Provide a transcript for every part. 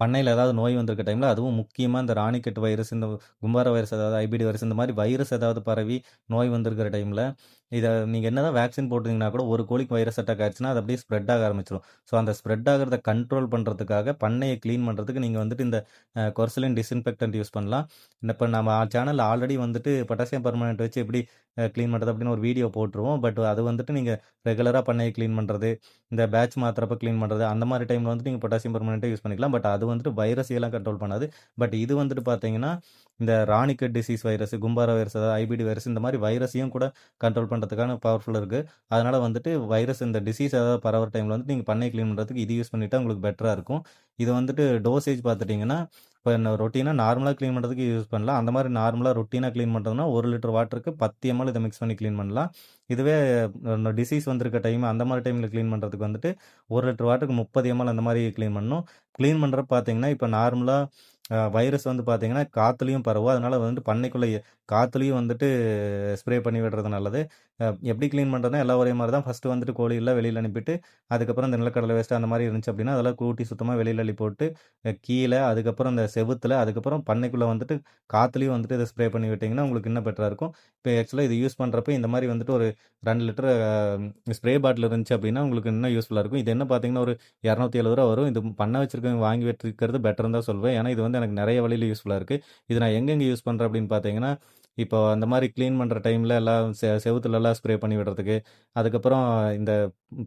பண்ணையில் ஏதாவது நோய் வந்திருக்க டைமில் அதுவும் முக்கியமாக இந்த ராணிக்கெட் வைரஸ், இந்த கும்பார வைரஸ் ஏதாவது ஐபிடி வைரஸ் இந்த மாதிரி வைரஸ் ஏதாவது பரவி நோய் வந்திருக்கிற டைமில் இதை நீங்கள் என்ன என்னதான் வேக்சின் போட்டீங்கன்னா கூட ஒரு கோழிக்கு வைரஸ் அட்டாக் ஆயிடுச்சுன்னா அது அப்படியே ஸ்ப்ரெட் ஆக ஆரம்பிச்சிடும் ஸோ அந்த ஸ்ப்ரெட் ஆகிறத கண்ட்ரோல் பண்ணுறதுக்காக பண்ணையை க்ளீன் பண்ணுறதுக்கு நீங்கள் வந்துட்டு இந்த கொர்சலின் டிஸ்இன்ஃபெக்டன்ட் யூஸ் பண்ணலாம். இப்போ நம்ம சேனலில் ஆல்ரெடி வந்துட்டு பொட்டாசியம் பர்மனெண்ட் வச்சு எப்படி க்ளீன் பண்ணுறது அப்படின்னு ஒரு வீடியோ போட்டுருவோம். பட் அது வந்துட்டு நீங்கள் ரெகுலராக பண்ணையை க்ளீன் பண்ணுறது இந்த பேட்ச் மாத்திரப்ப க்ளீன் பண்ணுறது அந்த மாதிரி டைமில் வந்துட்டு நீங்கள் பொட்டாசியம் பெர்மனெண்ட்டாக யூஸ் பண்ணிக்கலாம். பட் அது வந்துட்டு வைரஸையெல்லாம் கண்ட்ரோல் பண்ணாது. பட் இது வந்துட்டு பார்த்தீங்கன்னா, இந்த Ranikhet disease virus, Gumboro virus அதாவது ஐபிடி வைரஸ் இந்த மாதிரி வைரஸையும் கூட கண்ட்ரோல் பண்ணுறதுக்கான பவர்ஃபுல் இருக்குது அதனால் வந்துட்டு வைரஸ் இந்த டிசீஸ் ஏதாவது பரவுற டைமில் வந்து நீங்கள் பண்ணை க்ளீன் பண்ணுறதுக்கு இது யூஸ் பண்ணிவிட்டால் உங்களுக்கு பெட்டராக இருக்கும். இது வந்துட்டு டோசேஜ் பார்த்துட்டிங்கன்னா இப்போ என்ன ரொட்டீனாக நார்மலாக க்ளீன் பண்ணுறதுக்கு யூஸ் பண்ணலாம். அந்த மாதிரி நார்மலாக ரொட்டீனாக க்ளீன் பண்ணுறதுனா ஒரு லிட்டர் வாட்டருக்கு 10 எம்.எல் இதை மிக்ஸ் பண்ணி க்ளீன் பண்ணலாம். இதுவே இந்த டிசீஸ் வந்திருக்க டைம் அந்த மாதிரி டைமில் க்ளீன் பண்ணுறதுக்கு வந்துட்டு ஒரு லிட்டர் வாட்டருக்கு 30 எம்.எல் அந்த மாதிரி க்ளீன் பண்ணணும். க்ளீன் பண்ணுறப்ப பார்த்தீங்கன்னா, இப்போ நார்மலாக வைரஸ் வந்து பார்த்தீங்கன்னா, காற்றுலையும் பரவும். அதனால் வந்துட்டு பண்ணைக்குள்ளே காற்றுலையும் வந்துட்டு ஸ்ப்ரே பண்ணி விடுறது நல்லது. எப்படி க்ளீன் பண்ணுறதுனா எல்லா ஒரே மாதிரி தான். ஃபஸ்ட்டு வந்துட்டு கோழியெல்லாம் வெளியில் அனுப்பிட்டு, அதுக்கப்புறம் இந்த நிலக்கடலை வேஸ்ட் அந்த மாதிரி இருந்துச்சு அப்படின்னா, அதெல்லாம் கூட்டி சுத்தமாக வெளியில் அள்ளி போட்டு, கீழே அதுக்கப்புறம் இந்த செவுத்துல, அதுக்கப்புறம் பண்ணைக்குள்ளே வந்துட்டு காற்றுலையும் வந்துட்டு இதை ஸ்ப்ரே பண்ணி விட்டிங்கன்னா உங்களுக்கு இன்னும் பெட்டரா இருக்கும். இப்போ ஆக்சுவலாக இது யூஸ் பண்ணுறப்ப இந்த மாதிரி வந்துட்டு ஒரு ரெண்டு லிட்டர் ஸ்ப்ரே பாட்டில் இருந்துச்சு அப்படின்னா, உங்களுக்கு இன்னும் யூஸ்ஃபுல்லாக இருக்கும். இது என்ன பார்த்தீங்கன்னா, ஒரு இரநூத்தி எழுபது ரூபா வரும். இது பண்ணை வச்சிருக்கவங்க வாங்கி வச்சிருக்கிறது பெட்டர்னு தான் சொல்வேன். ஏன்னா, இது வந்து எனக்கு நிறைய வழியில் யூஸ்ஃபுல்லாக இருக்குது இது நான் எங்கெங்கே யூஸ் பண்ணுறேன் அப்படின்னு பார்த்தீங்கன்னா, இப்போ அந்த மாதிரி க்ளீன் பண்ணுற டைமில் எல்லாம் செ செவுத்துலலாம் ஸ்ப்ரே பண்ணி விடுறதுக்கு, அதுக்கப்புறம் இந்த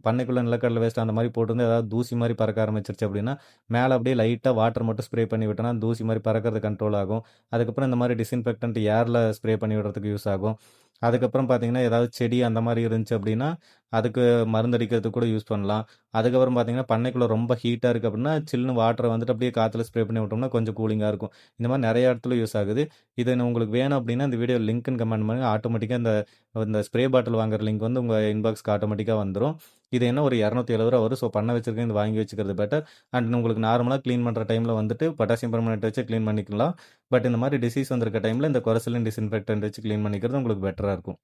பண்ணைக்குள்ள நிலக்கடலை வேஸ்ட் அந்த மாதிரி போட்டிருந்து ஏதாவது தூசி மாதிரி பறக்க ஆரம்பிச்சிருச்சு அப்படின்னா, மேலே அப்படியே லைட்டாக வாட்டர் மட்டும் ஸ்ப்ரே பண்ணி விட்டோம்னா, தூசி மாதிரி பறக்கிறது கண்ட்ரோல் ஆகும். அதுக்கப்புறம் இந்த மாதிரி டிஸ்இன்ஃபெக்டன்ட் ஏரில் ஸ்ப்ரே பண்ணி விடுறதுக்கு யூஸ் ஆகும். அதுக்கப்புறம் பார்த்தீங்கன்னா, ஏதாவது செடி அந்த மாதிரி இருந்துச்சு அப்படின்னா, அதுக்கு மருந்தடிக்கிறதுக்கு கூட யூஸ் பண்ணலாம். அதுக்கப்புறம் பார்த்தீங்கன்னா, பண்ணைக்குள்ள ரொம்ப ஹீட்டாக இருக்குது அப்படின்னா, சில்லுன்னு வாட்டரை வந்துட்டு அப்படியே காற்றுல ஸ்ப்ரே பண்ணி விட்டோம்னா, கொஞ்சம் கூலிங்காக இருக்கும். இந்த மாதிரி நிறைய இடத்துல யூஸ் ஆகுது. இது உங்களுக்கு வேணும் அப்படின்னா, இந்த வீடியோ லிங்க்னு கமெண்ட் பண்ணி ஆட்டோமேட்டிக்காக இந்த இந்த ஸ்ப்ரே பாட்டில் வாங்குற லிங்க் வந்து உங்கள் இன்பாக்ஸ்க்கு ஆட்டோமேட்டிக்காக வந்துடும் இது என்ன ஒரு இரநூத்தி எழுபது ரூபா வரும். ஸோ பண்ண வச்சிருக்கேன் இது வாங்கி வச்சுக்கிறது பெட்டர். அண்ட் உங்களுக்கு நார்மலாக க்ளீன் பண்ணுற டைமில் வந்துட்டு பொட்டாசியம் பெர்மனேட் வச்சு க்ளீன் பண்ணிக்கலாம். பட் இந்த மாதிரி டிசீஸ் வந்திருக்க டைமில் இந்த கொரசலின் டிஸின்ஃபெக்டன்ட் வச்சு க்ளீன் பண்ணிக்கிறது உங்களுக்கு பெட்டராக இருக்கும்.